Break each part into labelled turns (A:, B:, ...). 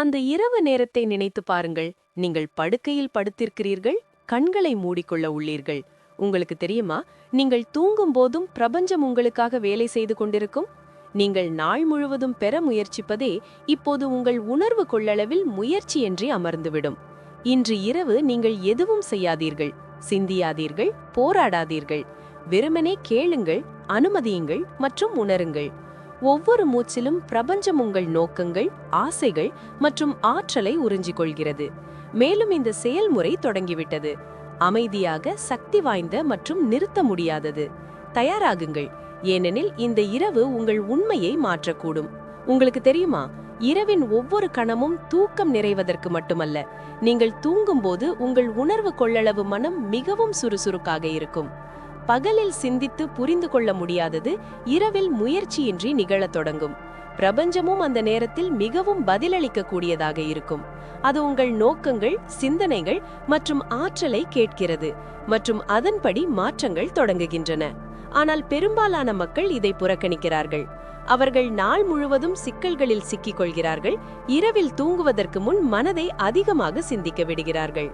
A: அந்த இரவு நேரத்தை நினைத்து பாருங்கள். நீங்கள் படுக்கையில் படுத்திருக்கிறீர்கள் கண்களை மூடிக்கொள்ள உள்ளீர்கள். உங்களுக்கு தெரியுமா? நீங்கள் தூங்கும் போதும் பிரபஞ்சம் உங்களுக்காக வேலை செய்து கொண்டிருக்கும். நீங்கள் நாள் முழுவதும் பெற முயற்சிப்பதே இப்போது உங்கள் உணர்வு கொள்ளளவில் முயற்சியின்றி அமர்ந்துவிடும். இன்று இரவு நீங்கள் எதுவும் செய்யாதீர்கள். சிந்தியாதீர்கள் போராடாதீர்கள். வெறுமனே கேளுங்கள் அனுமதியுங்கள் மற்றும் உணருங்கள். ஒவ்வொரு மூச்சிலும் பிரபஞ்சம் உங்கள் நோக்கங்கள் ஆசைகள் மற்றும் ஆற்றலை உறிஞ்சிக் கொள்கிறது மேலும் இந்த செயல்முறை தொடங்கிவிட்டது. அமைதியாக சக்தி வாய்ந்த மற்றும் நிறுத்த முடியாதது. தயாராகுங்கள். ஏனெனில் இந்த இரவு உங்கள் உண்மையை மாற்றக்கூடும். உங்களுக்கு தெரியுமா? இரவின் ஒவ்வொரு கணமும் தூக்கம் நிறைவதற்கு மட்டுமல்ல. நீங்கள் தூங்கும்போது உங்கள் உணர்வு கொள்ளளவு மனம் மிகவும் சுறுசுறுக்காக இருக்கும். பகலில் சிந்தித்து புரிந்து கொள்ள முடியாதது இரவில் முயற்சியின்றி நிகழத் தொடங்கும். பிரபஞ்சமும் அந்த நேரத்தில் மிகவும் பதிலளிக்கக்கூடியதாக இருக்கும். அது உங்கள் நோக்கங்கள் சிந்தனைகள் மற்றும் ஆற்றலை கேட்கிறது மற்றும் அதன்படி மாற்றங்கள் தொடங்குகின்றன. ஆனால் பெரும்பாலான மக்கள் இதை புறக்கணிக்கிறார்கள். அவர்கள் நாள் முழுவதும் சிக்கல்களில் சிக்கிக் கொள்கிறார்கள் இரவில் தூங்குவதற்கு முன் மனதை அதிகமாக சிந்திக்க விடுகிறார்கள்.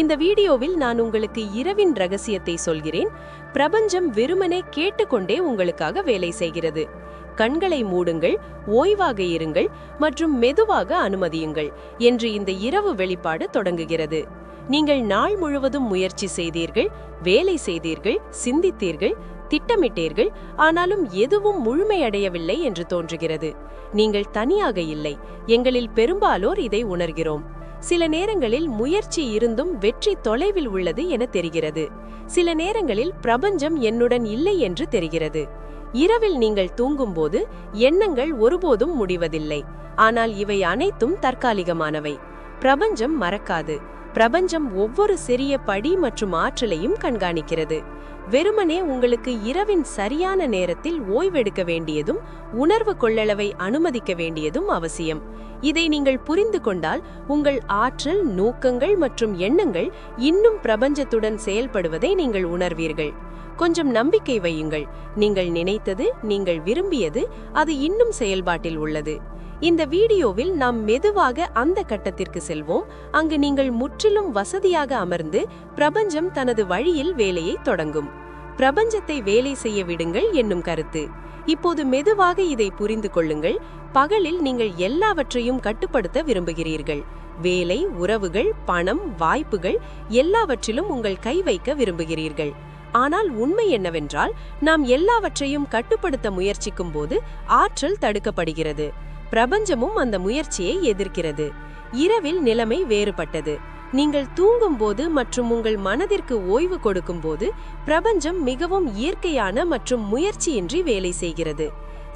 A: இந்த வீடியோவில் நான் உங்களுக்கு இரவின் ரகசியத்தை சொல்கிறேன். பிரபஞ்சம் வெறுமனே கேட்டுக்கொண்டே உங்களுக்காக வேலை செய்கிறது. கண்களை மூடுங்கள் ஓய்வாக இருங்கள் மற்றும் மெதுவாக அனுமதியுங்கள் என்று இந்த இரவு வெளிப்பாடு தொடங்குகிறது. நீங்கள் நாள் முழுவதும் முயற்சி செய்தீர்கள் வேலை செய்தீர்கள் சிந்தித்தீர்கள் திட்டமிட்டீர்கள் ஆனாலும் எதுவும் முழுமையடையவில்லை என்று தோன்றுகிறது. நீங்கள் தனியாக இல்லை எங்களில் பெரும்பாலோர் இதை உணர்கிறோம். சில நேரங்களில் முயற்சி இருந்தும் வெற்றி தொலைவில் உள்ளது என தெரிகிறது. சில நேரங்களில் பிரபஞ்சம் என்னுடன் இல்லை என்று தெரிகிறது. இரவில் நீங்கள் தூங்கும்போது எண்ணங்கள் ஒருபோதும் முடிவதில்லை. ஆனால் இவை அனைத்தும் தற்காலிகமானவை. பிரபஞ்சம் மறக்காது. பிரபஞ்சம் ஒவ்வொரு சிறிய படி மற்றும் ஆற்றலையும் கண்காணிக்கிறது. வெறுமனே உங்களுக்கு இரவின் சரியான நேரத்தில் ஓய்வெடுக்க வேண்டியதும் உணர்வு கொள்ளளவை அனுமதிக்க வேண்டியதும் அவசியம். இதை நீங்கள் புரிந்து கொண்டால் உங்கள் ஆற்றல் நோக்கங்கள் மற்றும் எண்ணங்கள் இன்னும் பிரபஞ்சத்துடன் செயல்படுவதை நீங்கள் உணர்வீர்கள். கொஞ்சம் நம்பிக்கை வையுங்கள். நீங்கள் நினைத்தது நீங்கள் விரும்பியது அது இன்னும் செயல்பாட்டில் உள்ளது. இந்த வீடியோவில் நாம் மெதுவாக அந்த கட்டத்திற்கு செல்வோம். அங்கு நீங்கள் முற்றிலும் வசதியாக அமர்ந்து பிரபஞ்சம் தனது வழியில் வேலையை தொடங்கும். பிரபஞ்சத்தை வேலை செய்ய விடுங்கள் என்னும் கருத்து. இப்போது மெதுவாக இதை புரிந்து கொள்ளுங்கள். பகலில் நீங்கள் எல்லாவற்றையும் கட்டுப்படுத்த விரும்புகிறீர்கள். வேலை உறவுகள் பணம் வாய்ப்புகள் எல்லாவற்றிலும் உங்கள் கை வைக்க விரும்புகிறீர்கள். ஆனால் உண்மை என்னவென்றால் நாம் எல்லாவற்றையும் கட்டுப்படுத்த முயற்சிக்கும் போது ஆற்றல் தடுக்கப்படுகிறது. பிரபஞ்சமும் அந்த முயற்சியை எதிர்க்கிறது. இரவில் நிலைமை வேறுபட்டது. நீங்கள் தூங்கும்போது மற்றும் உங்கள் மனதிற்கு ஓய்வு கொடுக்கும்போது பிரபஞ்சம் மிகவும் இயற்கையான மற்றும் முயற்சியின்றி வேலை செய்கிறது.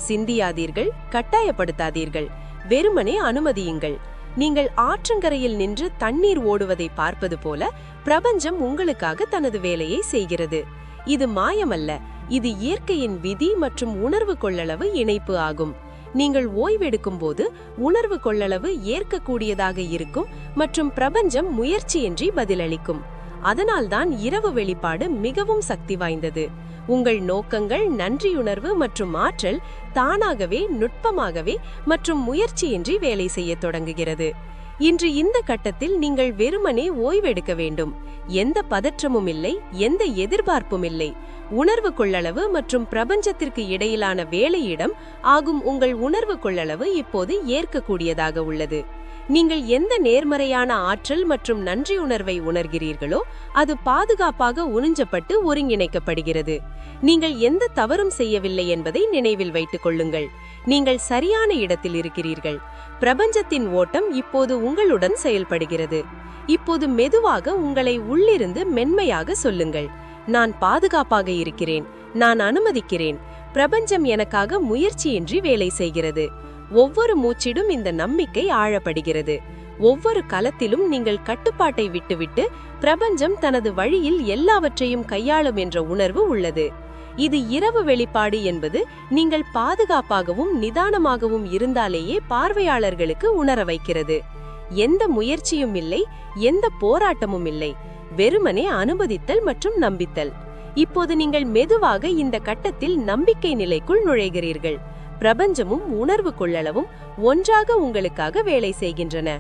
A: சிந்தியாதீர்கள் கட்டாயப்படுத்தாதீர்கள். வெறுமனே அனுமதியுங்கள். நீங்கள் ஆற்றங்கரையில் நின்று தண்ணீர் ஓடுவதை பார்ப்பது போல பிரபஞ்சம் உங்களுக்காக தனது வேலையை செய்கிறது. இது மாயமல்ல. இது இயற்கையின் விதி மற்றும் உணர்வு கொள்ளளவு இணைப்பு ஆகும். நீங்கள் ஓய்வெடுக்கும் போது உணர்வு கொள்ளளவு ஏற்கக்கூடியதாக இருக்கும் மற்றும் பிரபஞ்சம் முயற்சியின்றி பதிலளிக்கும். அதனால்தான் இரவு வெளிப்பாடு மிகவும் சக்தி வாய்ந்தது. உங்கள் நோக்கங்கள் நன்றியுணர்வு மற்றும் ஆற்றல் தானாகவே நுட்பமாகவே மற்றும் முயற்சியின்றி வேலை செய்ய தொடங்குகிறது. இன்று இந்த கட்டத்தில் நீங்கள் வெறுமனே ஓய்வெடுக்க வேண்டும். எந்த பதற்றமும் இல்லை எந்த எதிர்பார்ப்பும் இல்லை. உணர்வு கொள்ளளவு மற்றும் பிரபஞ்சத்திற்கு இடையிலான வேலையிடம் ஆகும் உங்கள் உணர்வு கொள்ளளவு இப்போது ஏற்கக்கூடியதாக உள்ளது. நீங்கள் எந்த நேர்மறையான ஆற்றல் மற்றும் நன்றி உணர்வை உணர்கிறீர்களோ அது பாதுகாப்பாக உறிஞ்சப்பட்டு ஒருங்கிணைக்கப்படுகிறது. நீங்கள் எந்த தவறும் செய்யவில்லை என்பதை நினைவில் வைத்துக் கொள்ளுங்கள். நீங்கள் சரியான இடத்தில் இருக்கிறீர்கள். பிரபஞ்சத்தின் ஓட்டம் இப்போது உங்களுடன் செயல்படுகிறது. இப்போது மெதுவாக உங்களை உள்ளிருந்து மென்மையாக சொல்லுங்கள். நான் பாதுகாப்பாக இருக்கிறேன். நான் அனுமதிக்கிறேன். பிரபஞ்சம் எனக்காக முயற்சியின்றி வேலை செய்கிறது. ஒவ்வொரு மூச்சிடும் இந்த நம்பிக்கை ஆழப்படுகிறது. ஒவ்வொரு களத்திலும் நீங்கள் கட்டுப்பாட்டை விட்டுவிட்டு பிரபஞ்சம் தனது வழியில் எல்லாவற்றையும் கையாளும் என்ற உணர்வு உள்ளது. இது இரவு வெளிப்பாடு என்பது நீங்கள் பாதுகாப்பாகவும் நிதானமாகவும் இருந்தாலேயே பார்வையாளர்களுக்கு உணர வைக்கிறது. எந்த முயற்சியும் இல்லை எந்த போராட்டமும் இல்லை. வெறுமனே அனுமதித்தல் மற்றும் நம்பித்தல். இப்போது நீங்கள் மெதுவாக இந்த கட்டத்தில் நம்பிக்கை நிலைக்குள் நுழைகிறீர்கள். பிரபஞ்சமும் உணர்வு கொள்ளளவும் ஒன்றாக உங்களுக்காக வேலை செய்கின்றன.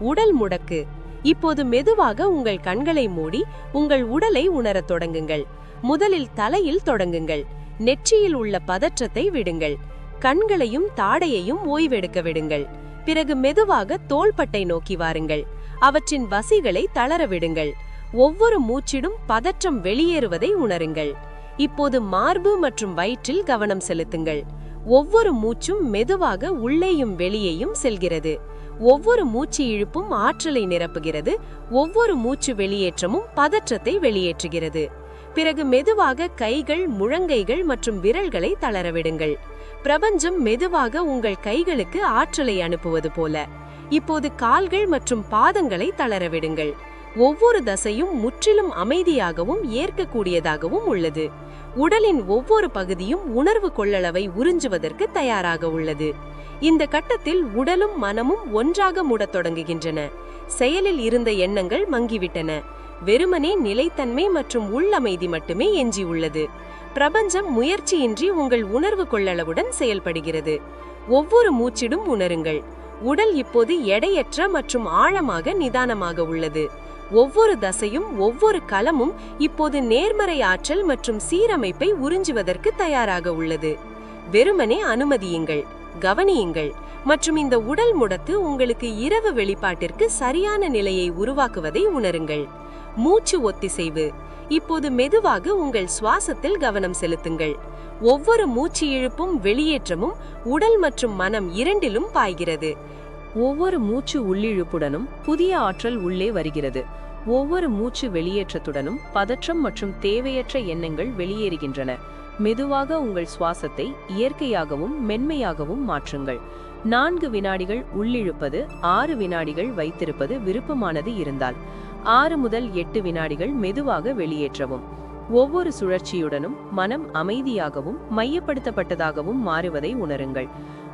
A: உடல் முடக்கு. இப்போது மெதுவாக உங்கள் கண்களை மூடி உங்கள் உடலை உணரத் தொடங்குங்கள். முதலில் தலையில் தொடங்குங்கள். நெற்றியில் உள்ள பதற்றத்தை விடுங்கள். கண்களையும் தாடையையும் ஓய்வெடுக்க விடுங்கள். பிறகு மெதுவாக தோள்பட்டை நோக்கி வாருங்கள். அவற்றின் வசிகளை தளர விடுங்கள். ஒவ்வொரு மூச்சிடும் பதற்றம் வெளியேறுவதை உணருங்கள். இப்போது மார்பு மற்றும் வயிற்றில் கவனம் செலுத்துங்கள். ஒவ்வொரு மூச்சும் மெதுவாக உள்ளேயும் வெளியேயும் செல்கிறது. ஒவ்வொரு மூச்சு இழுப்பும் ஆற்றலை நிரப்புகிறது. ஒவ்வொரு மூச்சு வெளியேற்றமும் பதற்றத்தை வெளியேற்றுகிறது. பிறகு மெதுவாக கைகள் முழங்கைகள் மற்றும் விரல்களை தளரவிடுங்கள். பிரபஞ்சம் மெதுவாக உங்கள் கைகளுக்கு ஆற்றலை அனுப்புவது போல. இப்போது கால்கள் மற்றும் பாதங்களை தளரவிடுங்கள். ஒவ்வொரு தசையும் முற்றிலும் அமைதியாகவும் ஏற்கக்கூடியதாகவும் உள்ளது. உடலின் ஒவ்வொரு பகுதியும் உணர்வு கொள்ளளவை உறிஞ்சுவதற்கு தயாராக உள்ளது. இந்த கட்டத்தில் உடலும் மனமும் ஒன்றாக மூடத் தொடங்குகின்றன. செயலில் இருந்த எண்ணங்கள் மங்கிவிட்டன. வெறுமனே நிலைத்தன்மை மற்றும் உள்ளமைதி மட்டுமே எஞ்சியுள்ளது. பிரபஞ்சம் முயற்சியின்றி உங்கள் உணர்வு கொள்ளளவுடன் செயல்படுகிறது. ஒவ்வொரு மூச்சிடும் உணருங்கள். உடல் இப்போது எடையற்ற மற்றும் ஆழமாக நிதானமாக உள்ளது. ஒவ்வொரு தசையும் ஒவ்வொரு கலமும் இப்போது நேர்மறை ஆற்றல் மற்றும் சீரமைப்பை உறிஞ்சுவதற்கு தயாராக உள்ளது. வெறுமனே அனுமதியுங்கள் கவனியுங்கள் மற்றும் இந்த உடல் முடத்து உங்களுக்கு இரவு வெளிப்பாட்டிற்கு சரியான நிலையை உருவாக்குவதை உணருங்கள். மூச்சு ஒத்திசைவு. இப்போது மெதுவாக உங்கள் சுவாசத்தில் கவனம் செலுத்துங்கள். ஒவ்வொரு மூச்சு இழுப்பும் வெளியேற்றமும் உடல் மற்றும் மனம் இரண்டிலும் பாய்கிறது. ஒவ்வொரு மூச்சு உள்ளிழுப்புடனும் புதிய ஆற்றல் உள்ளே வருகிறது. ஒவ்வொரு மூச்சு வெளியேற்றத்துடனும் பதற்றம் மற்றும் தேவையற்ற எண்ணங்கள் வெளியேறுகின்றன. மெதுவாக உங்கள் சுவாசத்தை இயற்கையாகவும் மென்மையாகவும் மாற்றுங்கள். நான்கு வினாடிகள் உள்ளிழுப்பது ஆறு வினாடிகள் வைத்திருப்பது விருப்பமானது இருந்தால் ஆறு முதல் எட்டு வினாடிகள் மெதுவாக வெளியேற்றவும். ஒவ்வொரு சுழற்சியுடனும் மனம் அமைதியாகவும் மையப்படுத்தப்பட்டதாகவும் மாறுவதை உணருங்கள்.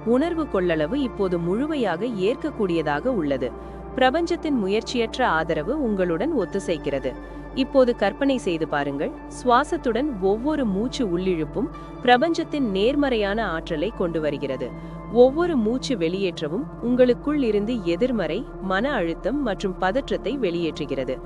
A: உணர்வு கொள்ளளவு இப்போது முழுமையாக ஏற்கக்கூடியதாக உள்ளது. பிரபஞ்சத்தின் முயற்சியற்ற ஆதரவு உங்களுடன் ஒத்துசைக்கிறது இப்போது கற்பனை செய்து பாருங்கள். சுவாசத்துடன் ஒவ்வொரு மூச்சு உள்ளிழுப்பும் பிரபஞ்சத்தின் நேர்மறையான ஆற்றலை கொண்டு வருகிறது. ஒவ்வொரு மூச்சு வெளியேற்றவும் உங்களுக்குள் இருந்து எதிர்மறை மன அழுத்தம் மற்றும் பதற்றத்தை வெளியேற்றுகிறது.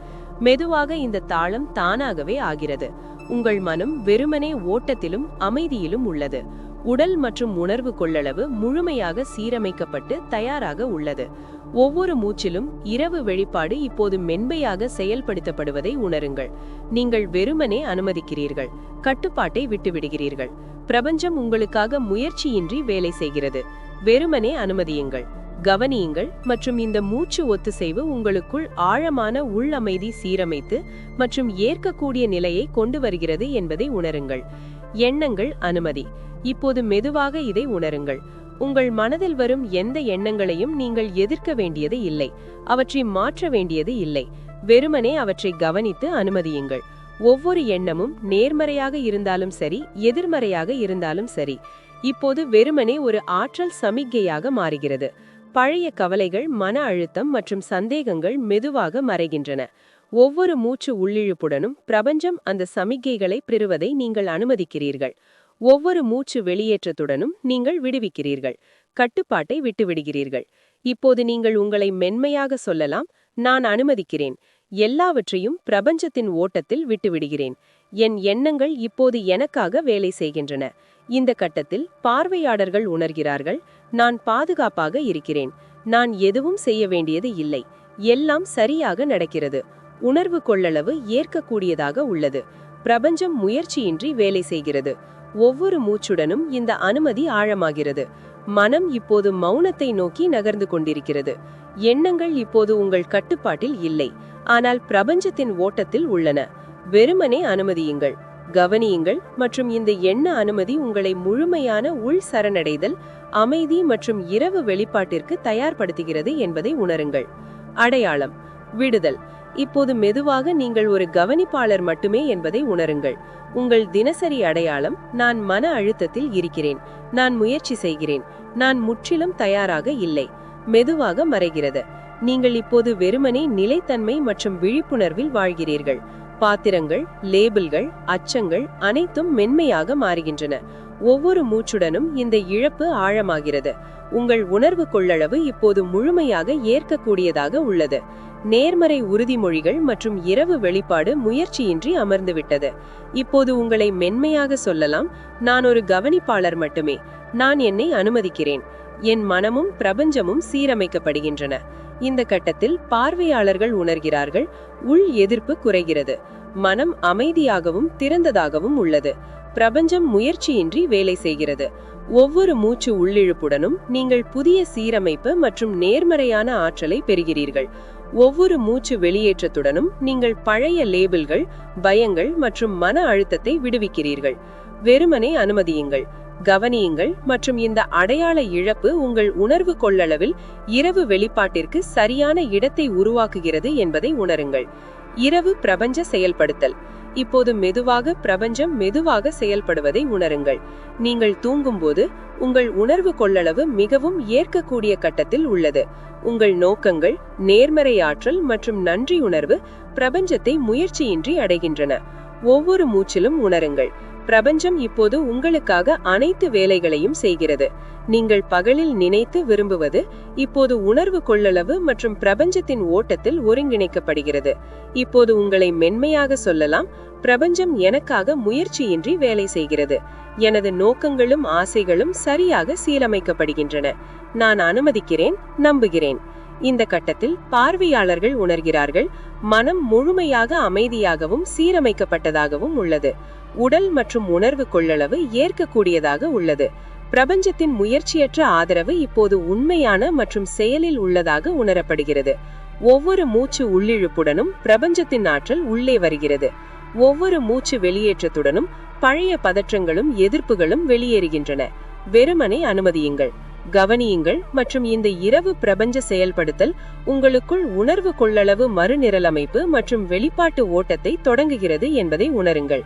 A: மெதுவாக இந்த தாளம் தானாகவே ஆகிறது. உங்கள் மனம் வெறுமனே ஓட்டத்திலும் அமைதியிலும் உள்ளது. உடல் மற்றும் உணர்வு கொள்ளளவு முழுமையாக சீரமைக்கப்பட்டு தயாராக உள்ளது. ஒவ்வொரு மூச்சிலும் இரவு வெளிப்பாடு இப்போது மென்மையாக செயல்படுத்தப்படுவதை உணருங்கள். நீங்கள் வெறுமனே அனுமதிக்கிறீர்கள். கட்டுப்பாட்டை விட்டுவிடுகிறீர்கள். பிரபஞ்சம் உங்களுக்காக முயற்சியின்றி வேலை செய்கிறது. வெறுமனே அனுமதியுங்கள். கவனியுங்கள் மற்றும் இந்த மூச்சு ஒத்துசைவு உங்களுக்குள் ஆழமான உள்ளமைதி சீரமைத்து மற்றும் ஏற்கக்கூடிய நிலையை கொண்டு வருகிறது என்பதை உணருங்கள். எண்ணங்கள் அனுமதி. இப்போது மெதுவாக இதை உணருங்கள். உங்கள் மனதில் வரும் எந்த எண்ணங்களையும் நீங்கள் எதிர்க்க வேண்டியது இல்லை. அவற்றை மாற்ற வேண்டியது இல்லை. வெறுமனே அவற்றை கவனித்து அனுமதியுங்கள். ஒவ்வொரு எண்ணமும் நேர்மறையாக இருந்தாலும் சரி எதிர்மறையாக இருந்தாலும் சரி. இப்போது வெறுமனே ஒரு ஆற்றல் சமிக்கையாக மாறுகிறது. பழைய கவலைகள் மன அழுத்தம் மற்றும் சந்தேகங்கள் மெதுவாக மறைகின்றன. ஒவ்வொரு மூச்சு உள்ளிழுப்புடனும் பிரபஞ்சம் அந்த சமிகைகளை பெறுவதை நீங்கள் அனுமதிக்கிறீர்கள். ஒவ்வொரு மூச்சு வெளியேற்றத்துடனும் நீங்கள் விடுவிக்கிறீர்கள். கட்டுப்பாட்டை விட்டுவிடுகிறீர்கள். இப்போது நீங்கள் உங்களை மென்மையாக சொல்லலாம் நான் அனுமதிக்கிறேன். எல்லாவற்றையும் பிரபஞ்சத்தின் ஓட்டத்தில் விட்டுவிடுகிறேன். என் எண்ணங்கள் இப்போது எனக்காக வேலை செய்கின்றன. இந்த கட்டத்தில் பார்வையாளர்கள் உணர்கிறார்கள் நான் பாதுகாப்பாக இருக்கிறேன். நான் எதுவும் செய்ய வேண்டியது இல்லை. எல்லாம் சரியாக நடக்கிறது. உணர்வு கொள்ளளவு ஏற்கக்கூடியதாக உள்ளது. பிரபஞ்சம் முயற்சியின்றி வேலை செய்கிறது. ஒவ்வொரு மூச்சுடனும் இந்த அனுமதி ஆழமாகிறது. மனம் இப்போது மௌனத்தை நோக்கி நகர்ந்து கொண்டிருக்கிறது. எண்ணங்கள் இப்போது உங்கள் கட்டுப்பாட்டில் இல்லை. ஆனால் பிரபஞ்சத்தின் ஓட்டத்தில் உள்ளன. வெறுமனே அனுமதியுங்கள். கவனியுங்கள் மற்றும் இந்த எண்ண அனுமதி உங்களை முழுமையான உள் சரணடைதல் அமைதி மற்றும் இரவு வெளிப்பாட்டிற்கு தயார்படுத்துகிறது என்பதை உணருங்கள். அடையாளம். விடுதல். இப்போது மெதுவாக நீங்கள் ஒரு கவனிப்பாளர் மட்டுமே என்பதை உணருங்கள். உங்கள் தினசரி அடையாளம் நான் மன அழுத்தத்தில் இருக்கிறேன் நான் முயற்சி செய்கிறேன் நான் முற்றிலும் தயாராக இல்லை. மெதுவாக மறைகிறது. நீங்கள் இப்போது வெறுமனே நிலைத்தன்மை மற்றும் விழிப்புணர்வில் வாழ்கிறீர்கள். பாத்திரங்கள் லேபிள்கள் அச்சங்கள் அனைத்தும் மென்மையாக மாறுகின்றன. ஒவ்வொரு மூச்சுடனும் இந்த இழப்பு ஆழமாகிறது. உங்கள் உணர்வு கொள்ளளவு இப்போது முழுமையாக ஏற்கக்கூடியதாக உள்ளது. நேர்மறை உறுதிமொழிகள் மற்றும் இரவு வெளிப்பாடு முயற்சியின்றி அமர்ந்துவிட்டது. இப்போது உங்களை மென்மையாக சொல்லலாம் நான் ஒரு கவனிப்பாளர் மட்டுமே. நான் என்னை அனுமதிக்கிறேன். என் மனமும் பிரபஞ்சமும் சீரமைக்கப்படுகின்றன. இந்த கட்டத்தில் பார்வையாளர்கள் உணர்கிறார்கள். உள் எதிர்ப்பு குறைகிறது. மனம் அமைதியாகவும் திறந்ததாகவும் உள்ளது. பிரபஞ்சம் முயற்சியின்றி வேலை செய்கிறது. ஒவ்வொரு மூச்சு உள்ளிழுப்புடனும் நீங்கள் புதிய சீரமைப்பு மற்றும் நேர்மறையான ஆற்றலை பெறுகிறீர்கள். ஒவ்வொரு மூச்சு வெளியேற்றத்துடனும் நீங்கள் பழைய லேபிள்கள் பயங்கள் மற்றும் மன அழுத்தத்தை விடுவிக்கிறீர்கள். வெறுமனே அனுமதியுங்கள். கவனியுங்கள் மற்றும் இந்த அடையாள இழப்பு உங்கள் உணர்வு கொள்ளளவில் இரவு வெளிப்பாட்டிற்கு சரியான இடத்தை உருவாக்குகிறது என்பதை உணருங்கள். இரவு பிரபஞ்ச செயல்படுத்தல். இப்போது மெதுவாக பிரபஞ்சம் மெதுவாக செயல்படுவதை உணருங்கள். நீங்கள் தூங்கும்போது உங்கள் உணர்வு கொள்ளளவு மிகவும் ஏற்கக்கூடிய கட்டத்தில் உள்ளது. உங்கள் நோக்கங்கள் நேர்மறை ஆற்றல் மற்றும் நன்றி உணர்வு பிரபஞ்சத்தை முயற்சியின்றி அடைகின்றன. ஒவ்வொரு மூச்சிலும் உணருங்கள். பிரபஞ்சம் இப்போது உங்களுக்காக அனைத்து வேலைகளையும் செய்கிறது. நீங்கள் பகலில் நினைத்து விரும்புவது இப்போது உணர்வு கொள்ளளவு மற்றும் பிரபஞ்சத்தின் ஓட்டத்தில் ஒருங்கிணைக்கப்படுகிறது. இப்போது உங்களை மென்மையாக சொல்லலாம் பிரபஞ்சம் எனக்காக முயற்சியின்றி வேலை செய்கிறது. எனது நோக்கங்களும் ஆசைகளும் சரியாக சீரமைக்கப்படுகின்றன. நான் அனுமதிக்கிறேன் நம்புகிறேன். இந்த கட்டத்தில் பார்வையாளர்கள் உணர்கிறார்கள் மனம் முழுமையாக அமைதியாகவும் சீரமைக்கப்பட்டதாகவும் உள்ளது. உடல் மற்றும் உணர்வு கொள்ளளவு ஏற்கக்கூடியதாக உள்ளது. பிரபஞ்சத்தின் முயற்சியற்ற ஆதரவு இப்போது உண்மையான மற்றும் செயலில் உள்ளதாக உணரப்படுகிறது. ஒவ்வொரு மூச்சு உள்ளிழுப்புடனும் பிரபஞ்சத்தின் ஆற்றல் உள்ளே வருகிறது. ஒவ்வொரு மூச்சு வெளியேற்றத்துடனும் பழைய பதற்றங்களும் எதிர்ப்புகளும் வெளியேறுகின்றன. வெறுமனை அனுமதியுங்கள். கவனியுங்கள் மற்றும் இந்த இரவு பிரபஞ்ச செயல்படுத்தல் உங்களுக்குள் உணர்வு கொள்ளளவு மறுநிரலமைப்பு மற்றும் வெளிப்பாட்டு ஓட்டத்தை தொடங்குகிறது என்பதை உணருங்கள்.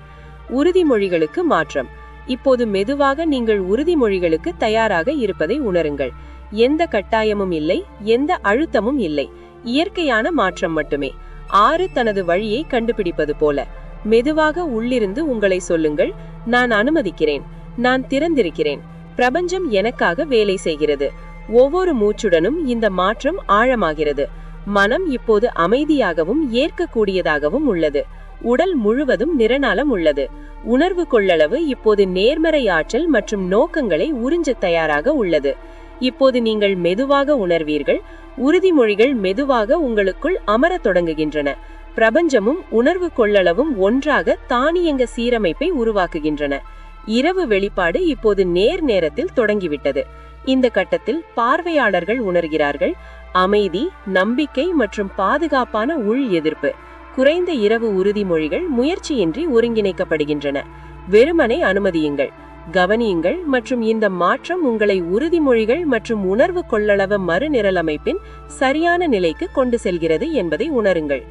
A: உறுதிமொழிகளுக்கு மாற்றம். இப்போது மெதுவாக நீங்கள் உறுதிமொழிகளுக்கு தயாராக இருப்பதை உணருங்கள். எந்த கட்டாயமும் இல்லை எந்த அழுத்தமும் இல்லை. இயற்கையான மாற்றம் மட்டுமே. ஆறு தனது வழியை கண்டுபிடிப்பது போல. மெதுவாக உள்ளிருந்து உங்களை சொல்லுங்கள். நான் அனுமதிக்கிறேன். நான் திறந்திருக்கிறேன். பிரபஞ்சம் எனக்காக வேலை செய்கிறது. ஒவ்வொரு மூச்சுடனும் இந்த மாற்றம் ஆழமாகிறது. மனம் இப்போது அமைதியாகவும் ஏற்கக்கூடியதாகவும் உள்ளது. உடல் முழுவதும் நிறநாளம் உள்ளது. உணர்வு கொள்ளளவு இப்போது நேர்மறை ஆற்றல் மற்றும் நோக்கங்களை உறிஞ்ச தயாராக உள்ளது. இப்போது நீங்கள் மெதுவாக உணர்வீர்கள். உறுதிமொழிகள் மெதுவாக உங்களுக்குள் அமரத் தொடங்குகின்றன. பிரபஞ்சமும் உணர்வு கொள்ளளவும் ஒன்றாக தானியங்க சீரமைப்பை உருவாக்குகின்றன. இரவு வெளிப்பாடு இப்போது நேர் நேரத்தில் தொடங்கிவிட்டது. இந்த கட்டத்தில் பார்வையாளர்கள் உணர்கிறார்கள். அமைதி நம்பிக்கை மற்றும் பாதுகாப்பான உள் எதிர்ப்பு. குறைந்த இரவு உறுதிமொழிகள் முயற்சியின்றி ஒருங்கிணைக்கப்படுகின்றன. வெறுமனை அனுமதியுங்கள். கவனியுங்கள் மற்றும் இந்த மாற்றம் உங்களை உறுதிமொழிகள் மற்றும் உணர்வு கொள்ளளவு மறுநிரலமைப்பின் சரியான நிலைக்கு கொண்டு செல்கிறது என்பதை உணருங்கள்.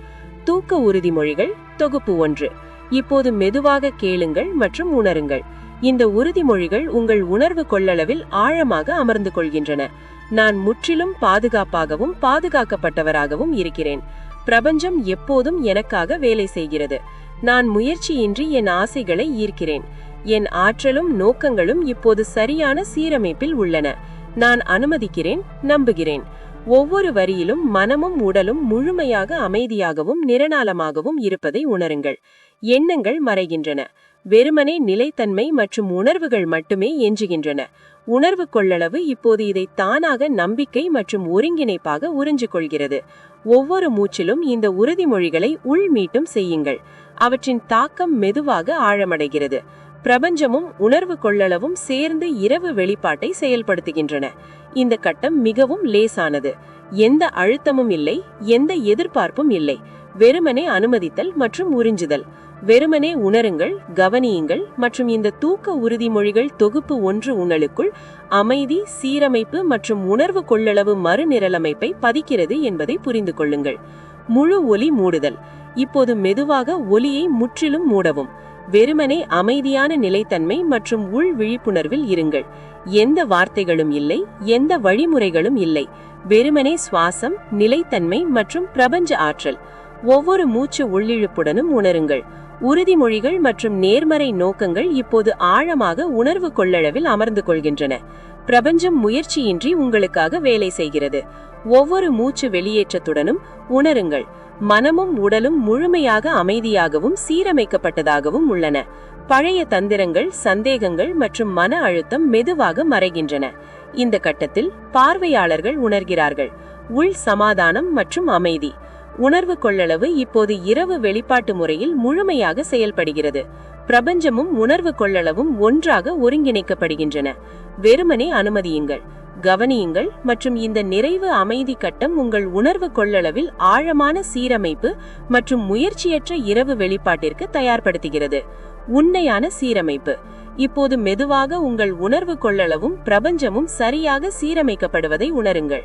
A: தூக்க உறுதிமொழிகள் தொகுப்பு ஒன்று. இப்போது மெதுவாக கேளுங்கள் மற்றும் உணருங்கள். இந்த உறுதிமொழிகள் உங்கள் உணர்வு கொள்ளளவில் ஆழமாக அமர்ந்து கொள்கின்றன. நான் முற்றிலும் பாதுகாப்பாகவும் பாதுகாக்கப்பட்டவராகவும் இருக்கிறேன். பிரபஞ்சம் எப்போதும் எனக்காக வேலை செய்கிறது. நான் முயற்சியின்றி என் ஆசைகளை ஈர்க்கிறேன். என் ஆற்றலும் நோக்கங்களும் இப்போது சரியான சீரமைப்பில் உள்ளன. நான் அனுமதிக்கிறேன் நம்புகிறேன். ஒவ்வொரு வரியிலும் மனமும் உடலும் முழுமையாக அமைதியாகவும் நிரணாலமாகவும் இருப்பதை உணருங்கள். எண்ணங்கள் மறைகின்றன. வெறுமனே நிலைத்தன்மை மற்றும் உணர்வுகள் மட்டுமே எஞ்சுகின்றன. உணர்வு கொள்ளளவு இப்போது இதை தானாக நம்பிக்கை மற்றும் ஒருங்கிணைப்பாக உறிஞ்சு கொள்கிறது ஒவ்வொரு மூச்சிலும் இந்த உறுதிமொழிகளை உள்மீட்டும் செய்யுங்கள். அவற்றின் தாக்கம் மெதுவாக ஆழமடைகிறது. பிரபஞ்சமும் உணர்வு கொள்ளளவும் சேர்ந்து இரவு வெளிப்பாட்டை செயல்படுத்துகின்றன. இந்த கட்டம் மிகவும் லேசானது. எந்த அழுத்தமும் இல்லை எந்த எதிர்பார்ப்பும் இல்லை. வெறுமனே அனுமதித்தல் மற்றும் உறிஞ்சுதல். வெறுமனே உணருங்கள் கவனியுங்கள் மற்றும் இந்த தூக்க உறுதிமொழிகள் தொகுப்பு ஒன்று உணலுக்குள் அமைதி சீரமைப்பு மற்றும் உணர்வு கொள்ளளவு மறுநிரலமைப்பை பதிக்கிறது என்பதை புரிந்து கொள்ளுங்கள். முழு ஒலி மூடுதல். இப்போது மெதுவாக ஒலியை முற்றிலும் மூடவும். வெறுமனே அமைதியான நிலைத்தன்மை மற்றும் உள் விழிப்புணர்வில் இருங்கள். எந்த வார்த்தைகளும் இல்லை எந்த வழிமுறைகளும் இல்லை. வெறுமனே சுவாசம் நிலைத்தன்மை மற்றும் பிரபஞ்ச ஆற்றல். ஒவ்வொரு மூச்சு உள்ளிழுப்புடனும் உணருங்கள். உறுதிமொழிகள் மற்றும் நேர்மறை நோக்கங்கள் இப்போது ஆழமாக உணர்வு கொள்ளளவில் அமர்ந்து கொள்கின்றன. பிரபஞ்சம் முயற்சியின்றி உங்களுக்காக வேலை செய்கிறது. ஒவ்வொரு மூச்சு வெளியேற்றத்துடனும் உணருங்கள். மனமும் உடலும் முழுமையாக அமைதியாகவும் சீரமைக்கப்பட்டதாகவும் உள்ளன. பழைய தந்திரங்கள் சந்தேகங்கள் மற்றும் மன அழுத்தம் மெதுவாக மறைகின்றன. இந்த கட்டத்தில் பார்வையாளர்கள் உணர்கிறார்கள். உள் சமாதானம் மற்றும் அமைதி. உணர்வு கொள்ளளவு இப்போது இரவு வெளிப்பாட்டு முறையில் முழுமையாக செயல்படுகிறது. பிரபஞ்சமும் உணர்வு கொள்ளளவும் ஒன்றாக ஒருங்கிணைக்கப்படுகின்றன. வெறுமனே அனுமதியுங்கள். கவனியுங்கள் மற்றும் இந்த நிறைவு அமைதி கட்டம் உங்கள் உணர்வு கொள்ளளவில் ஆழமான சீரமைப்பு மற்றும் முயற்சியற்ற இரவு வெளிப்பாட்டிற்கு தயார்படுத்துகிறது. உண்மையான சீரமைப்பு. இப்போது மெதுவாக உங்கள் உணர்வு கொள்ளளவும் பிரபஞ்சமும் சரியாக சீரமைக்கப்படுவதை உணருங்கள்.